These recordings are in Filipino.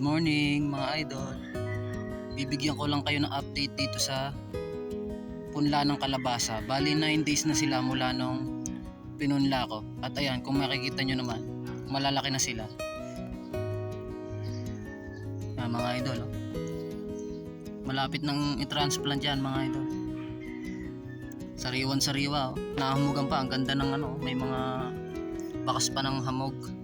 Good morning mga idol. Bibigyan ko lang kayo ng update dito sa punla ng kalabasa. Bali 9 days na sila mula nung pinunla ko. At ayan, kung makikita nyo naman, malalaki na sila. Ah, mga idol. Oh. Malapit nang i-transplant yan mga idol. Sariwan sariwa. Oh. Nahamugan pa. Ang ganda ng ano. May mga bakas pa ng hamog.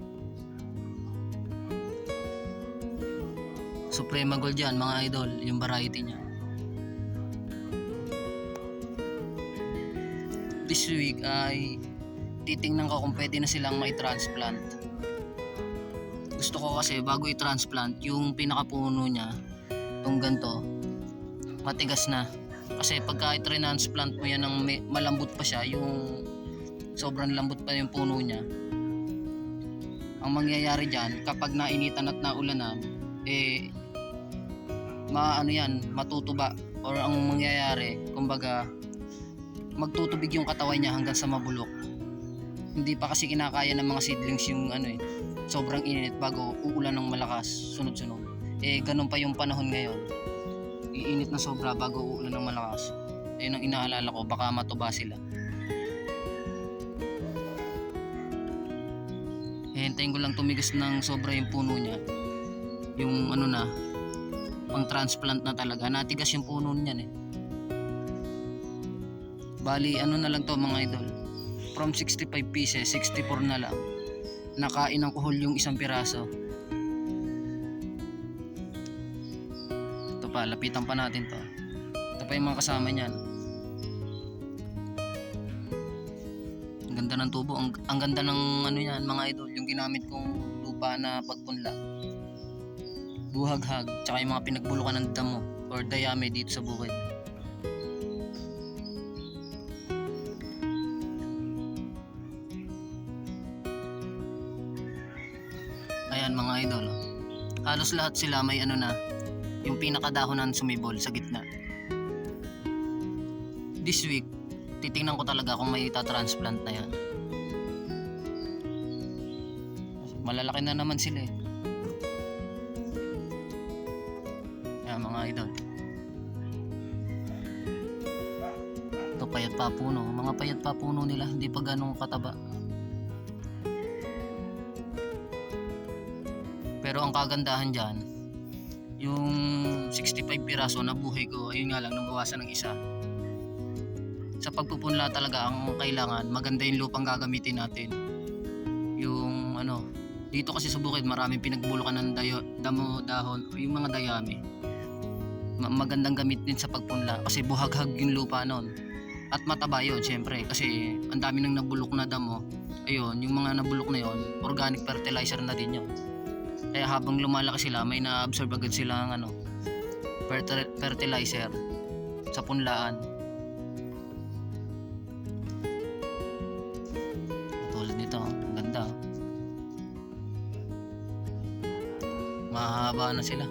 Suprema Gold yan mga idol, yung variety niya. This week ay titingnan ko kung pwede na silang may transplant. Gusto ko kasi bago i-transplant, yung pinakapuno niya, yung ganito, matigas na. Kasi pagka i-transplant mo yan ng malambot pa siya, yung sobrang lambot pa yung puno niya. Ang mangyayari dyan, kapag nainitan at naulanan, eh maano yan, matutuba or ang mangyayari, kumbaga magtutubig yung katawan niya hanggang sa mabulok. Hindi pa kasi kinakaya ng mga seedlings yung ano eh, sobrang init bago uulan ng malakas, sunod-sunod. Eh ganun pa yung panahon ngayon. Iinit na sobra bago uulan ng malakas. Ayun ang inaalala ko, baka matuba sila. Eh, hintayin ko lang tumigas ng sobra yung puno niya. Yung ano na, pang transplant na talaga. Natigas yung puno niyan eh. Bali ano na lang to mga idol? From 65 pieces 64 na lang. Nakain ng kuhol yung isang piraso. Ito pa lapitan pa natin to. Ito pa yung mga kasama niyan. Ang ganda ng tubo. Ang, ang ganda ng ano yan mga idol yung ginamit kong lupa na pagpunla buhaghag tsaka yung mga pinagbulukan ng damo or dayami dito sa bukid. Ayan mga idol. Halos lahat sila may ano na yung pinakadahonan sumibol sa gitna. This week titingnan ko talaga kung may itatransplant na yan. Malalaki na naman sila eh mga idol. Ito payat pa puno. Mga payat pa puno nila, hindi pa ganong kataba. Pero ang kagandahan dyan, yung 65 piraso na buhay ko, ayun nga lang, nabawasan ng isa. Sa pagpupunla talaga, ang kailangan, maganda yung lupang gagamitin natin. Yung ano, dito kasi sa bukid, maraming pinagbulukan ng dayo, damo, dahon, yung mga dayami magandang gamit din sa pagpunla. Kasi buhaghag yung lupa noon at mataba yun syempre. Kasi ang dami nang nabulok na damo. Ayun yung mga nabulok na yon organic fertilizer na din yun. Kaya habang lumalaki sila may na-absorb agad sila ng ano fertil- fertilizer sa punlaan. Katulad nito ang ganda. Mahaba na sila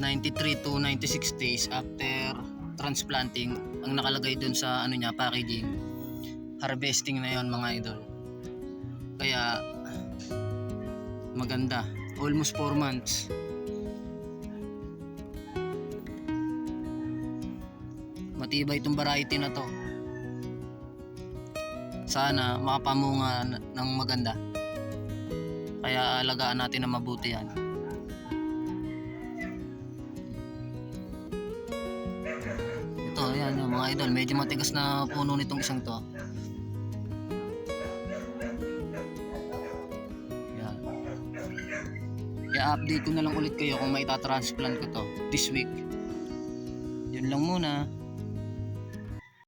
93 to 96 days after transplanting ang nakalagay dun sa ano niya packaging harvesting na yon mga idol. Kaya maganda. Almost 4 months. Matibay itong variety na to. Sana makapamunga ng maganda. Kaya alagaan natin na mabuti yan yung mga idol medyo matigas na puno nitong isang to. Yan i-update ko na lang ulit kayo kung may transplant ko to this week. Yun lang muna